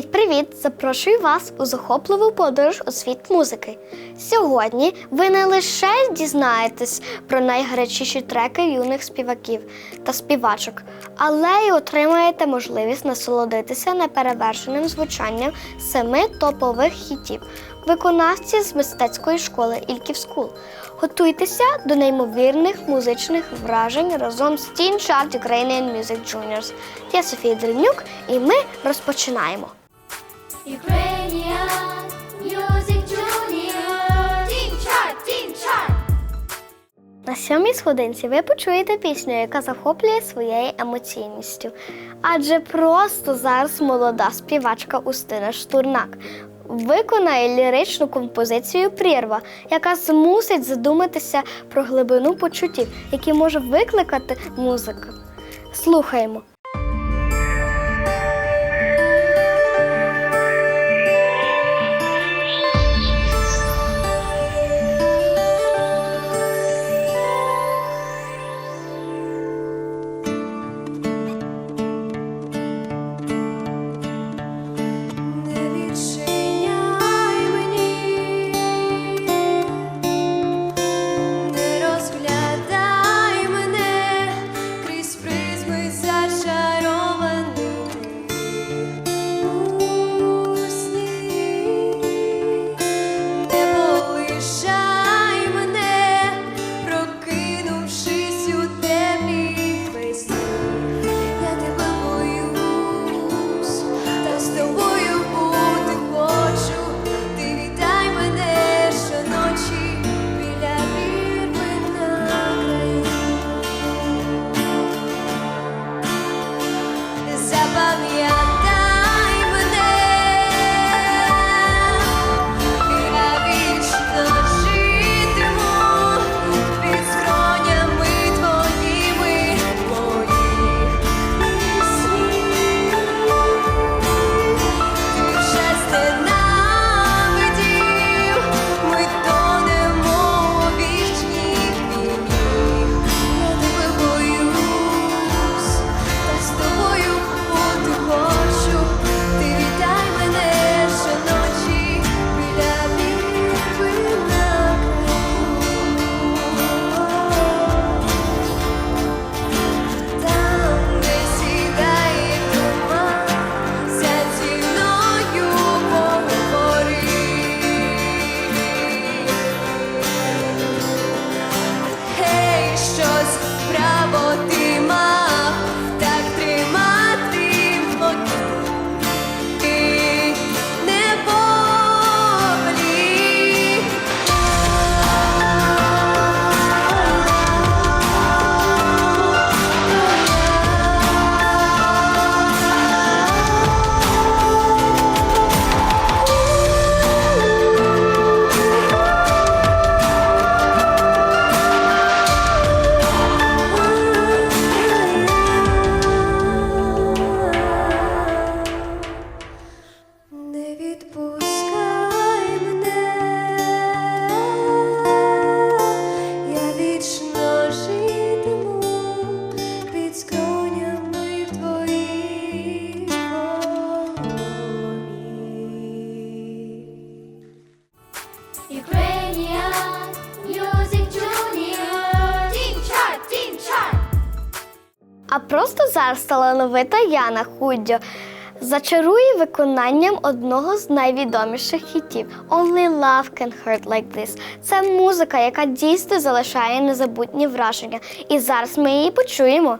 Привіт-привіт! Запрошую вас у захопливу подорож у світ музики. Сьогодні ви не лише дізнаєтесь про найгарячіші треки юних співаків та співачок, але й отримаєте можливість насолодитися неперевершеним звучанням семи топових хітів виконавці з мистецької школи Скул. Готуйтеся до неймовірних музичних вражень разом з Teen Chart Ukrainian Music Juniors. Я Софія Древнюк, і ми розпочинаємо. Ukrainian Music Junior Team На сьомій сходинці ви почуєте пісню, яка захоплює своєю емоційністю. Адже просто зараз молода співачка Устина Штурнак виконає ліричну композицію Прірва, яка змусить задуматися про глибину почуттів, які може викликати музика. Слухаємо. Просто зараз талановита Яна Худдьо зачарує виконанням одного з найвідоміших хітів Only Love Can Hurt Like This. Це музика, яка дійсно залишає незабутні враження. І зараз ми її почуємо.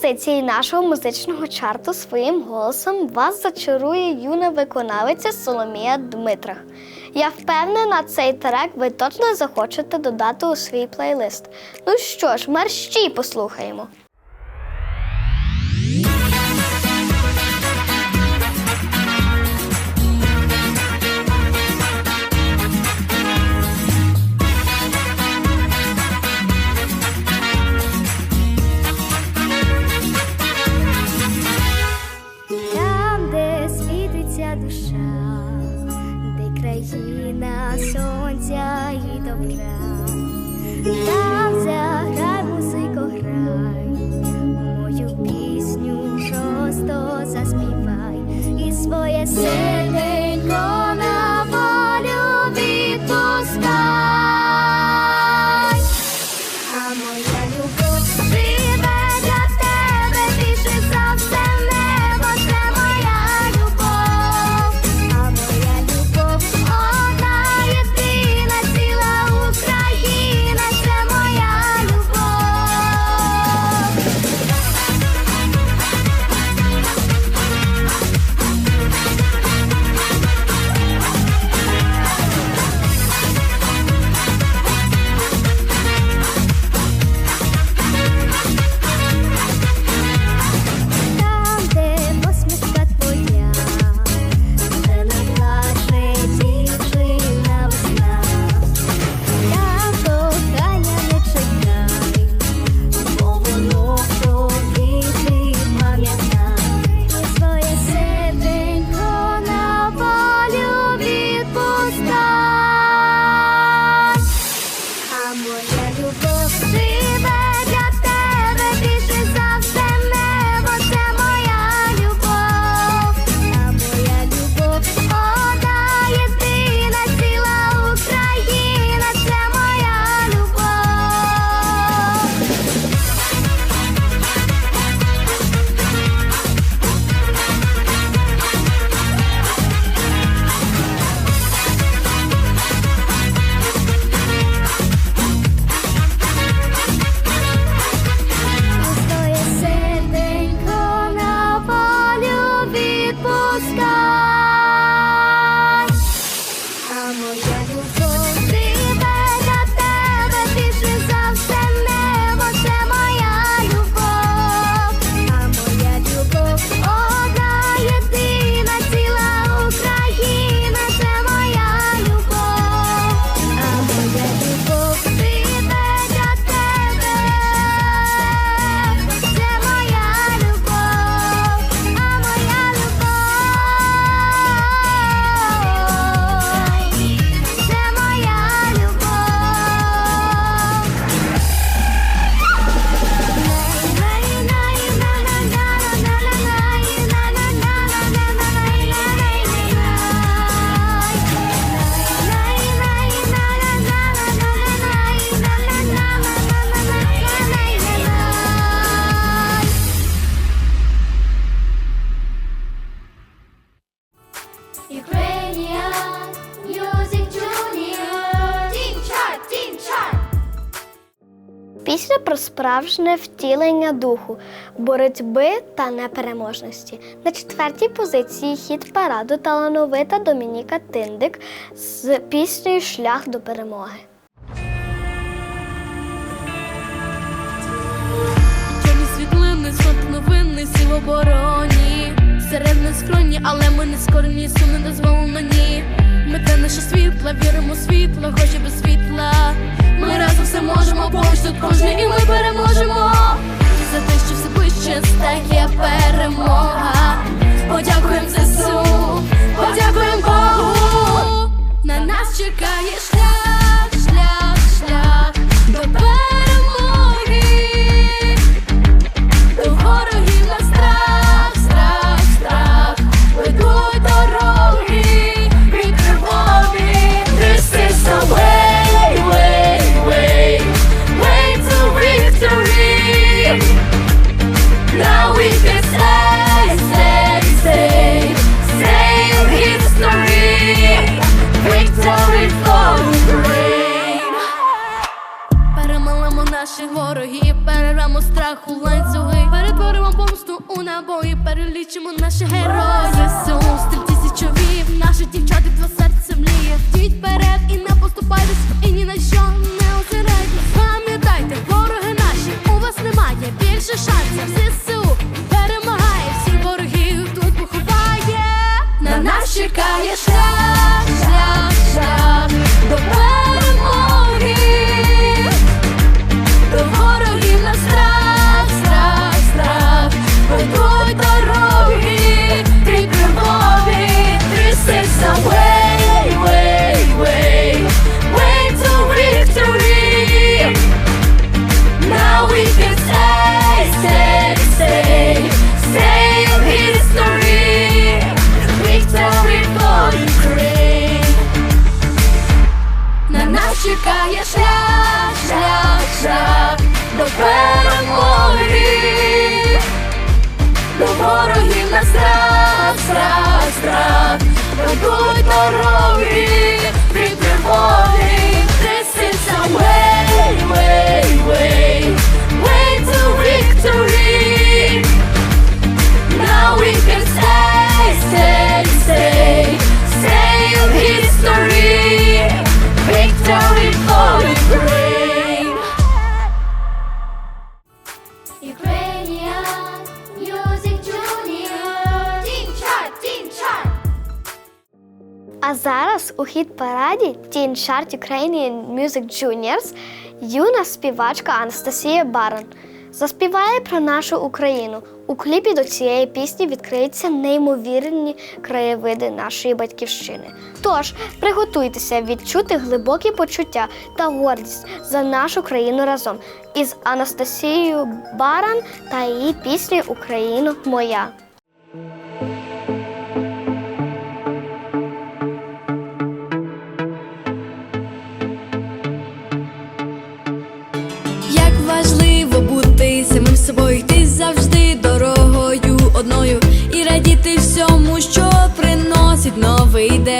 П'ятій позиції нашого музичного чарту своїм голосом вас зачарує юна виконавиця Соломія Дмитрах. Я впевнена, цей трек ви точно захочете додати у свій плейлист. Ну що ж, мерщій послухаємо. Пісня про справжнє втілення духу, боротьби та непереможності. На четвертій позиції хіт параду талановита Домініка Тиндик з піснею Шлях до перемоги. Чорні світлини, сон обороні. Серед нескронні, але ми не скорні, сум не дозволено ні. Ми те наше світло, віримо світло, хоч і без світла. Ми разом все можемо, поруч тут кожний, і ми переможемо. За те, що все пище стає перемога. Подякуємо ЗСУ, подякуємо Богу. На нас чекає шлях, шлях, шлях до перемоги. Чекає шлях, шлях, страх, страх, ведуть дороги, зараз у хіт параді Teen Chart Ukrainian Music Juniors юна співачка Анастасія Барон заспіває про нашу Україну. У кліпі до цієї пісні відкриються неймовірні краєвиди нашої батьківщини. Тож приготуйтеся відчути глибокі почуття та гордість за нашу країну разом із Анастасією Баран та її піснею Україно моя. приносить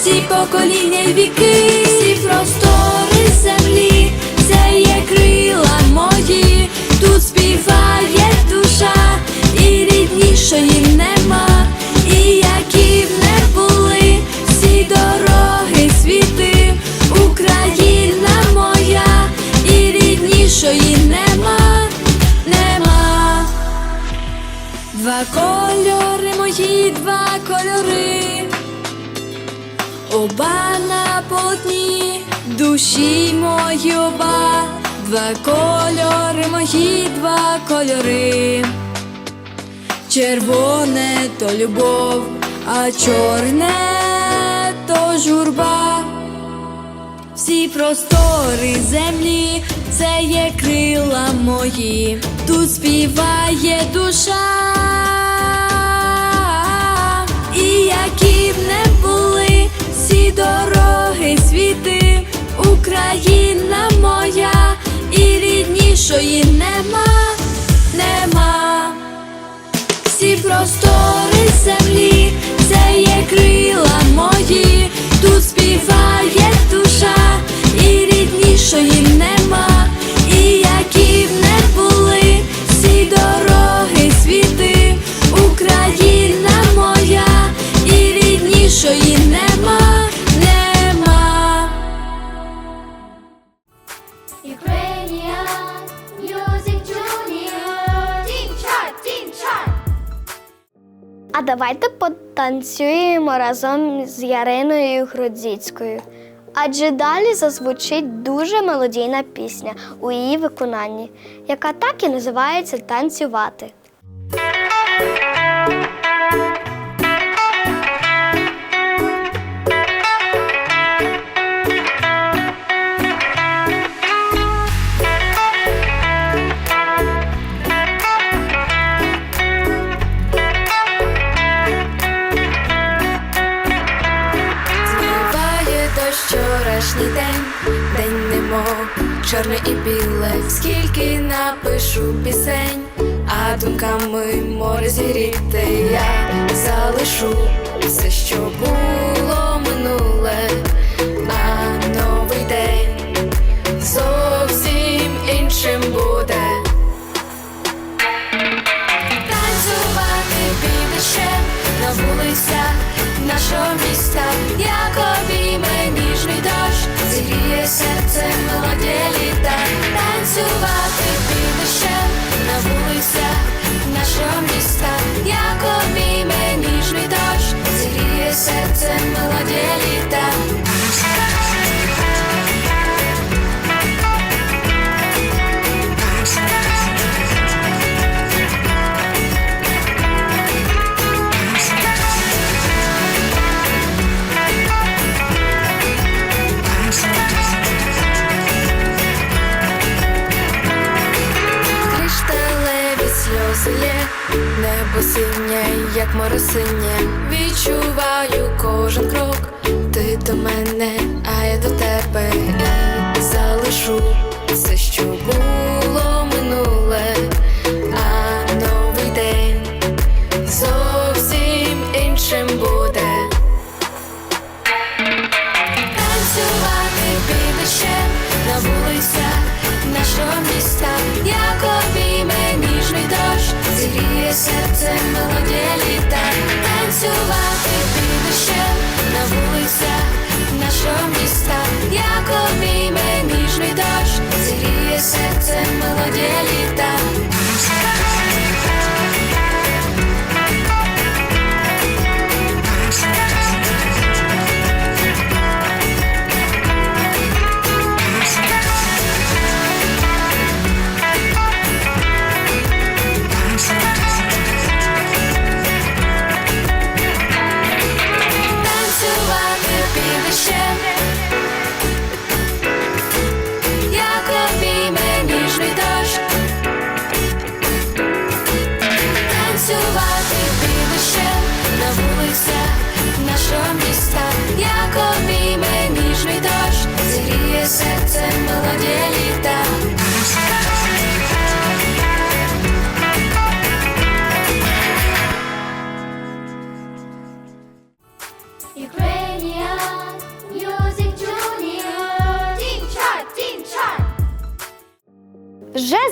всі покоління й віки, оба на полотні, душі мої оба, два кольори мої, два кольори. Червоне то любов, а чорне то журба. Всі простори землі, це є крила мої, тут співає душа, і які б не всі дороги світи, Україна моя, і ріднішої нема, нема. Всі простори землі, це є крила мої, тут співає душа, і ріднішої нема, і які б не були всі дороги світи, Україна моя, і ріднішої нема, А давайте потанцюємо разом з Яриною Грудзіцькою. Адже далі зазвучить дуже мелодійна пісня у її виконанні, яка так і називається танцювати. Чорне і біле, скільки напишу пісень, а думками море зігріти я залишу все, що було минуле, а новий день зовсім іншим буде. Танцювати під дощем на вулицях нашого міста, як серце молоде літа. Танцювати під дощем на вулицях нашого міста, як обійме ніжний дощ, зігріє серце молоде літа. Небо як моросиння. Відчуваю кожен крок, ти до мене, а я до тебе. Залишу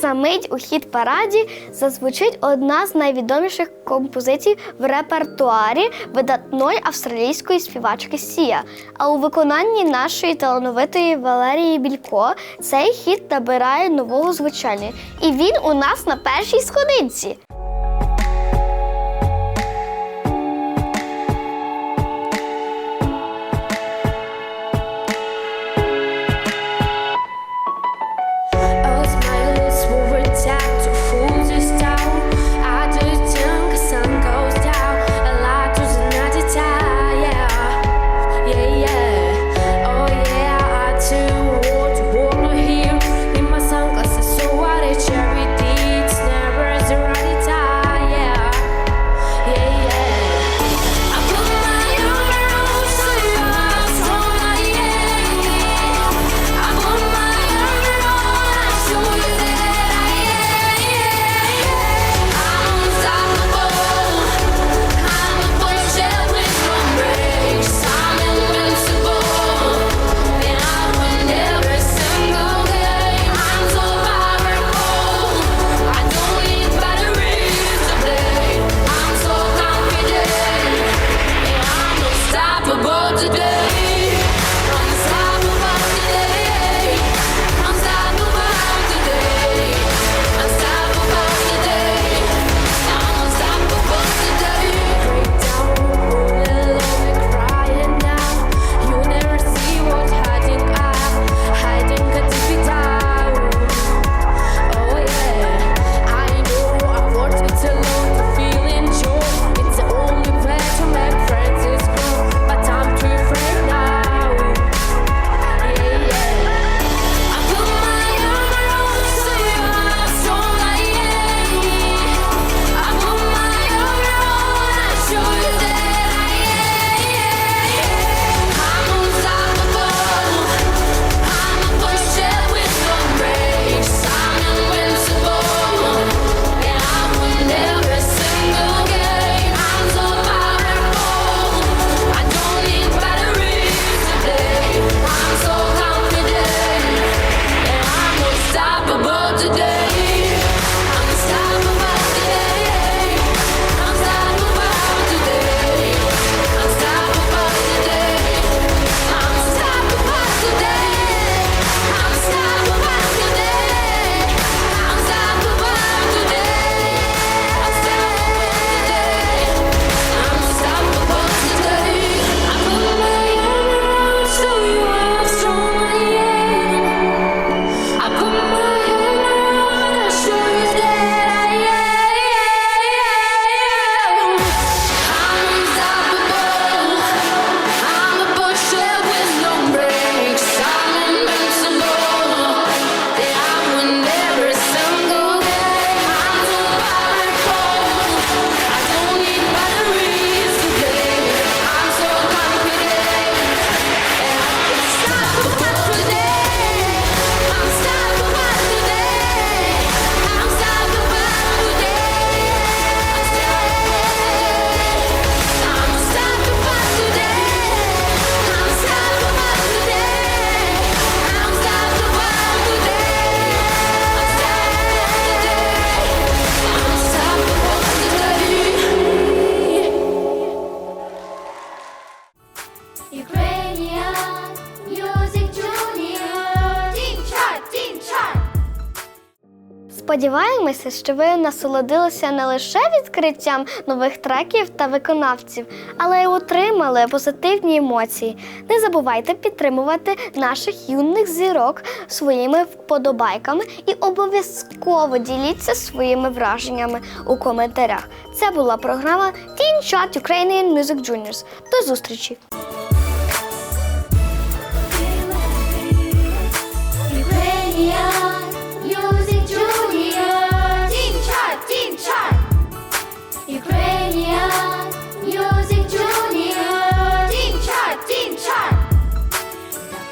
за мить у хіт параді зазвучить одна з найвідоміших композицій в репертуарі видатної австралійської співачки Сія. А у виконанні нашої талановитої Валерії Білько цей хіт набирає нового звучання. І він у нас на першій сходинці. Сподіваємося, що ви насолодилися не лише відкриттям нових треків та виконавців, але й отримали позитивні емоції. Не забувайте підтримувати наших юних зірок своїми вподобайками і обов'язково діліться своїми враженнями у коментарях. Це була програма Teen Chart Ukrainian Music Juniors. До зустрічі!